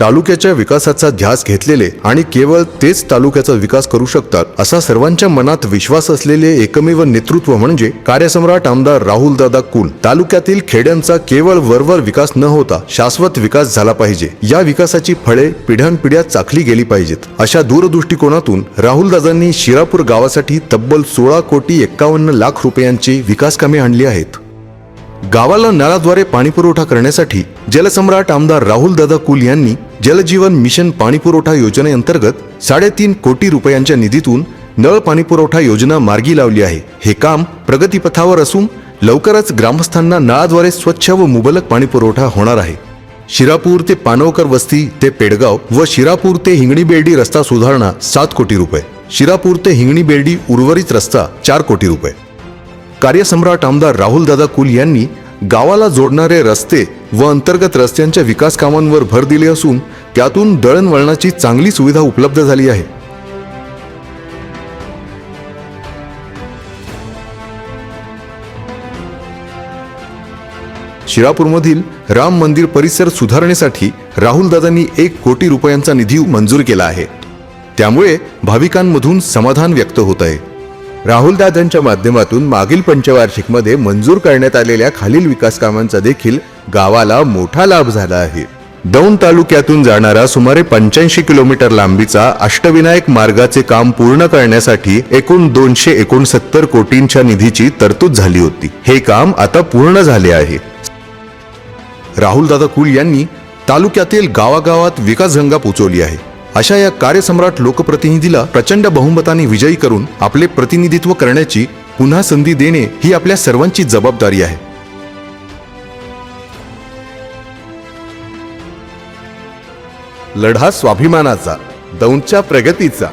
तालुक्याच्या विकासाचा ध्यास घेतलेले आणि केवळ तेच तालुक्याचा विकास करू शकतात असा सर्वांच्या मनात विश्वास असलेले एकमेव नेतृत्व म्हणजे कार्यसम्राट आमदार राहुल दादा कुल. तालुक्यातील खेड्यांचा केवळ वरवर विकास न होता शाश्वत विकास झाला पाहिजे. या विकासाची फळे पिढ्यानपिढ्या चाखली गेली पाहिजेत. अशा दूरदृष्टिकोनातून राहुल दादांनी शिरापूर गावासाठी तब्बल सोळा कोटी एक्कावन्न लाख रुपयांची विकास कामे आणली आहेत. गावाला नळाद्वारे पाणीपुरवठा करण्यासाठी जलसम्राट आमदार राहुल दादा कुल यांनी जलजीवन मिशन पाणीपुरवठा योजनेअंतर्गत साडेतीन कोटी रुपयांच्या निधीतून नळ पाणीपुरवठा योजना मार्गी लावली आहे. हे काम प्रगतीपथावर असून लवकरच ग्रामस्थांना नळाद्वारे स्वच्छ व मुबलक पाणीपुरवठा होणार आहे. शिरापूर ते पानवकर वस्ती ते पेडगाव व शिरापूर ते हिंगणी बेर्डी रस्ता सुधारणा सात कोटी रुपये. शिरापूर ते हिंगणी बेर्डी उर्वरित रस्ता चार कोटी रुपये. कार्यसम्राट आमदार राहुल दादा कुल यांनी गावाला जोडणारे रस्ते व अंतर्गत रस्त्यांच्या विकास कामांवर भर दिले असून त्यातून दळणवळणाची चांगली सुविधा उपलब्ध झाली आहे. शिरापूरमधील राम मंदिर परिसर सुधारणेसाठी राहुल दादांनी एक कोटी रुपयांचा निधी मंजूर केला आहे. त्यामुळे भाविकांमधून समाधान व्यक्त होत आहे. राहुलदादांच्या माध्यमातून मागील पंचवार्षिकमध्ये मंजूर करण्यात आलेल्या खालील विकास कामांचा देखील गावाला मोठा लाभ झाला आहे. दौंड तालुक्यातून जाणारा सुमारे पंच्याऐंशी किलोमीटर लांबीचा अष्टविनायक मार्गाचे काम पूर्ण करण्यासाठी एकूण दोनशे एकोणसत्तर कोटींच्या निधीची तरतूद झाली होती. हे काम आता पूर्ण झाले आहे. राहुलदादा कुल यांनी तालुक्यातील गावागावात विकासगंगा पोचवली आहे. अशा या कार्यसम्राट लोकप्रतिनिधीला प्रचंड बहुमताने विजयी करून आपले प्रतिनिधित्व करण्याची पुन्हा संधी देणे ही आपल्या सर्वांची जबाबदारी आहे. लढा स्वाभिमानाचा दौंडच्या प्रगतीचा.